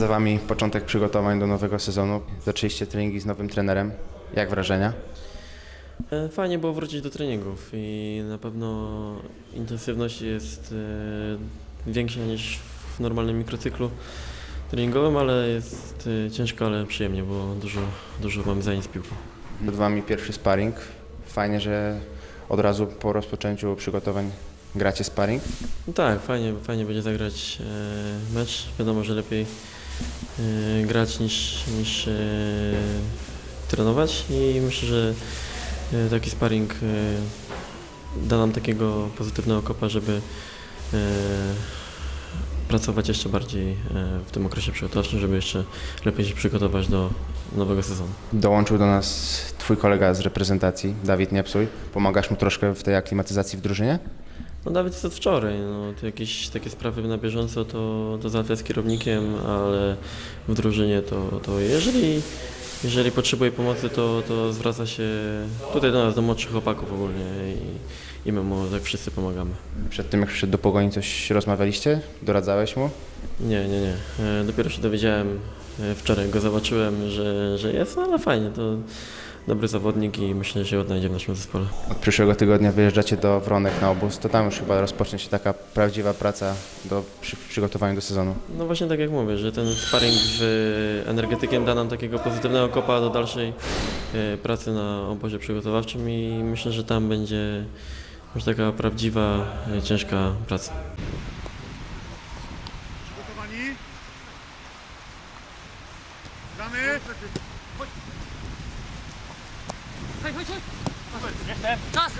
Za Wami początek przygotowań do nowego sezonu. Zaczęliście treningi z nowym trenerem. Jak wrażenia? E, Fajnie było wrócić do treningów i na pewno intensywność jest e, większa niż w normalnym mikrocyklu treningowym, ale jest e, ciężko, ale przyjemnie, bo dużo, dużo mamy zajęć z piłką. Przed Wami pierwszy sparring. Fajnie, że od razu po rozpoczęciu przygotowań gracie sparring. No tak, fajnie, fajnie będzie zagrać mecz. Wiadomo, że lepiej grać niż, niż e, trenować i myślę, że e, taki sparring e, da nam takiego pozytywnego kopa, żeby e, pracować jeszcze bardziej e, w tym okresie przygotowawczym, żeby jeszcze lepiej się przygotować do nowego sezonu. Dołączył do nas Twój kolega z reprezentacji, Dawid Niepsuj. Pomagasz mu troszkę w tej aklimatyzacji w drużynie? No nawet od wczoraj, no, to jakieś takie sprawy na bieżąco to, to załatwia z kierownikiem, ale w drużynie to, to jeżeli, jeżeli potrzebuje pomocy, to, to zwraca się tutaj do nas, do młodszych chłopaków ogólnie i, i my mu tak wszyscy pomagamy. Przed tym, jak przyszedł do Pogoni, coś rozmawialiście? Doradzałeś mu? Nie, nie, nie. E, Dopiero się dowiedziałem, e, wczoraj go zobaczyłem, że, że jest, no, ale fajnie, to dobry zawodnik i myślę, że się odnajdzie w naszym zespole. Od przyszłego tygodnia wyjeżdżacie do Wronek na obóz. To tam już chyba rozpocznie się taka prawdziwa praca do, przy przygotowaniu do sezonu. No właśnie tak jak mówię, że ten sparring z energetykiem da nam takiego pozytywnego kopa do dalszej e, pracy na obozie przygotowawczym i myślę, że tam będzie już taka prawdziwa, ciężka praca. Przygotowani? Gramy? Chodź, chodź, chodź. Czas!